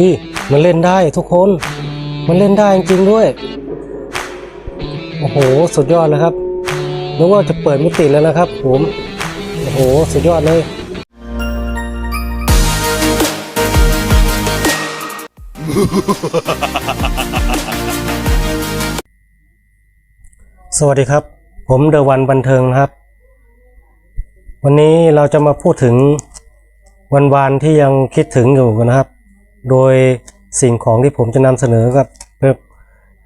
พี่มันเล่นได้ทุกคน มันเล่นได้จริงด้วย โอ้โห สุดยอดเลยครับนึกว่าจะเปิดม่ติแล้วนะครับ ผม โอ้โห สุดยอดเลยสวัสดีครับ ผมเดวันบันเทิงครับ วันนี้เราจะมาพูดถึงวันวานที่ยังคิดถึงอยู่นะครับ โดยสิ่งของที่ผมจะนำเสนอกับเป็น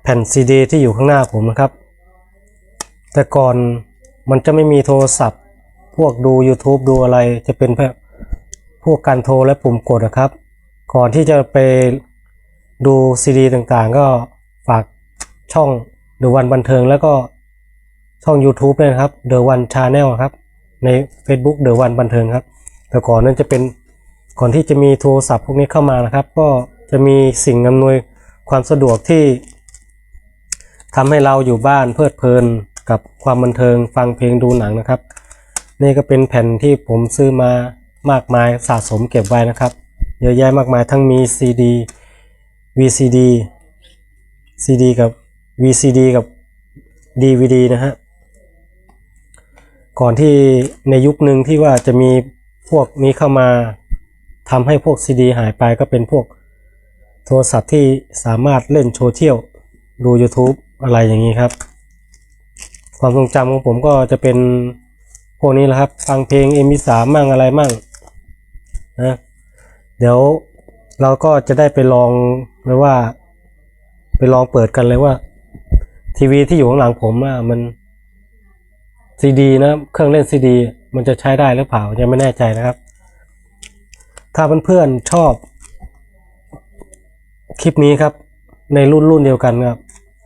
แผ่นซีดีที่อยู่ข้างหน้าผมนะครับ แต่ก่อนมันจะไม่มีโทรศัพท์ พวกดู YouTube ดูอะไรจะเป็นแค่พวกการโทรและปุ่มกดนะครับ ก่อนที่จะไปดูซีดีต่างๆ ก็ฝากช่องเดอะวันบันเทิงแล้วก็ช่อง YouTube เนี่ยนะครับ The One Channel ครับ ใน Facebook The One บันเทิงครับ แต่ก่อนนั้นจะเป็น ก่อนที่จะมีโทรศัพท์พวกนี้เข้ามานะครับ ก็จะมีสิ่งอำนวยความสะดวกที่ทำให้เราอยู่บ้านเพลิดเพลินกับความบันเทิงฟังเพลงดูหนังนะครับ นี่ก็เป็นแผ่นที่ผมซื้อมามากมายสะสมเก็บไว้นะครับ เยอะแยะมากมายทั้งมี CD VCD CD กับ VCD กับ DVD นะฮะก่อนที่ในยุคหนึ่งที่ว่าจะมีพวกนี้เข้ามา ทำให้พวกซีดีหายไปก็เป็นพวกโทรศัพท์ที่สามารถเล่นโซเชียลดู YouTube อะไรอย่างนี้ครับ ความทรงจำของผมก็จะเป็นพวกนี้แหละครับ ฟังเพลง MP3 มั่งอะไรมั่งนะเดี๋ยวเราก็จะได้ไปลองเลยว่า ไปลองเปิดกันเลยว่า ทีวีที่อยู่ข้างหลังผมอะมันซีดีนะ เครื่องเล่นซีดี มันจะใช้ได้หรือเปล่ายังไม่แน่ใจนะครับ ถ้าเพื่อนๆชอบ คลิปนี้ครับ ในรุ่นรุ่นเดียวกันครับ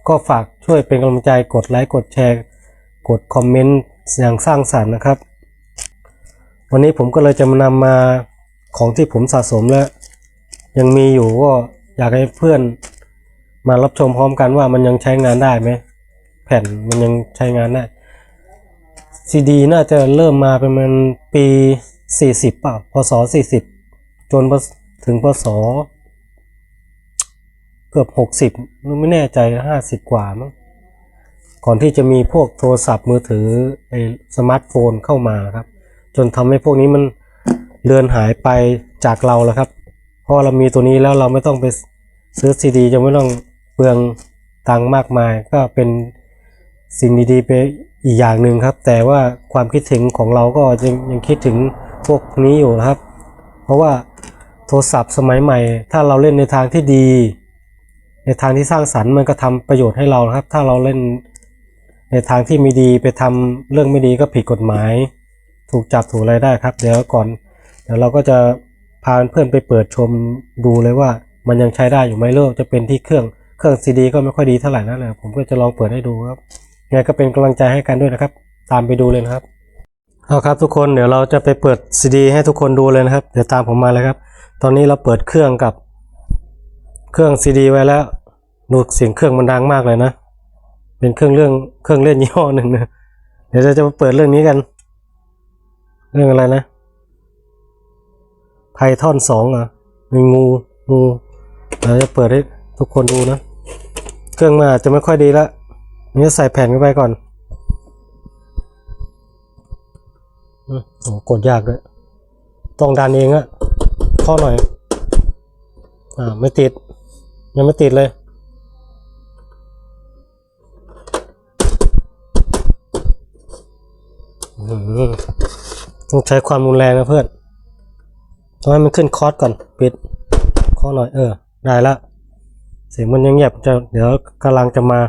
ก็ฝากช่วยเป็นกำลังใจกดไลค์กดแชร์ กดคอมเมนต์อย่างสร้างสรรค์นะครับ วันนี้ผมก็เลยจะมานำมาของที่ผมสะสมและยังมีอยู่ก็อยากให้เพื่อนมารับชมพร้อมกันว่ามันยังใช้งานได้ไหม แผ่นมันยังใช้งานได้ซีดีน่าจะเริ่มมาเประมาณปี 40เปล่าพศ40 จนถึงพศเกือบ60ไม่แน่ใจ50กว่ามั้งก่อนที่จะมีพวกโทรศัพท์มือถือไอ้สมาร์ทโฟนเข้ามาครับ จนทำให้พวกนี้มันเลือนหายไปจากเราแล้วครับเพราะเรามีตัวนี้แล้วเราไม่ต้องไปซื้อซีดีจะไม่ต้องเปลืองตังค์มากมาย ก็เป็นสิ่งดีๆไปอีกอย่างหนึ่งครับ แต่ว่าความคิดถึงของเราก็ยังยังคิดถึงพวกนี้อยู่นะครับ เพราะว่า โทรศัพท์สมัยใหม่ ถ้าเราเล่นในทางที่ดี ในทางที่สร้างสรรค์มันก็ทำประโยชน์ให้เราครับ ถ้าเราเล่นในทางที่ไม่ดีไปทำเรื่องไม่ดีก็ผิดกฎหมาย ถูกจับถูกอะไรได้ครับ เดี๋ยวก่อน เดี๋ยวเราก็จะพาเพื่อนไปเปิดชมดูเลยว่า มันยังใช้ได้อยู่ไหมเลิกจะเป็นที่เครื่องเครื่องซีดีก็ไม่ค่อยดีเท่าไหร่นั่นแหละผมก็จะลองเปิดให้ดูครับยังไงก็เป็นกำลังใจให้กันด้วยนะครับ ตามไปดูเลยนะครับเอาครับทุกคนเดี๋ยวเราจะไปเปิดซีดีให้ทุกคนดูเลยนะครับ เดี๋ยวตามผมมาเลยครับ ตอนนี้เราเปิดเครื่องกับเครื่องซีดีไว้แล้วดูเสียงเครื่องมันดังมากเลยนะ เป็นเครื่องเรื่องเครื่องเล่นยี่ห้อหนึ่งนะเดี๋ยวเราจะมาเปิดเรื่องนี้กัน เรื่องอะไรนะไพทอนสองอะมีงูงูเราจะเปิดให้ทุกคนดูนะ เครื่องมาอาจจะไม่ค่อยดีละนี่ใส่แผ่นเข้าไปก่อนอืมโอ้กดยากเลยต้องดันเองอะ ข้อหน่อย อ่า ไม่ติด ยังไม่ติดเลยต้องใช้ความรุนแรงนะเพื่อนต้องให้มันขึ้นคอร์สก่อน ปิดข้อหน่อย เออ ได้ละ เสียงมันยังเงียบจะ เดี๋ยวกำลังจะมา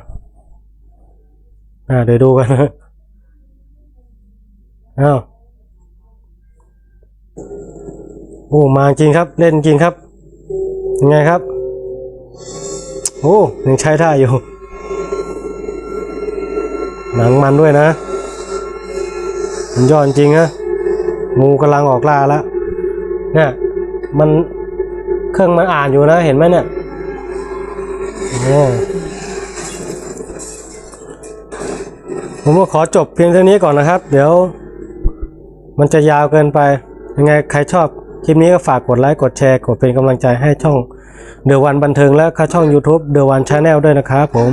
อ่า เดี๋ยวดูกันนะอ้าว โอ้มาจริงครับ เล่นจริงครับยังไงครับโอ้ยังใช้ได้อยู่ หนังมันด้วยนะมันยอดจริงนะงูกำลังออกล่าแล้วเนี่ยมันเครื่องมันอ่านอยู่นะเห็นไหมเนี่ยโอ้ผมก็ขอจบเพียงเท่านี้ก่อนนะครับ เดี๋ยว มันจะยาวเกินไป ยังไงใครชอบ คลิปนี้ก็ฝากกดไลค์กดแชร์กดเป็นกำลังใจให้ช่องเดอะวันบันเทิงและค่าช่อง YouTube เดอะวันชาแนลด้วยนะครับผม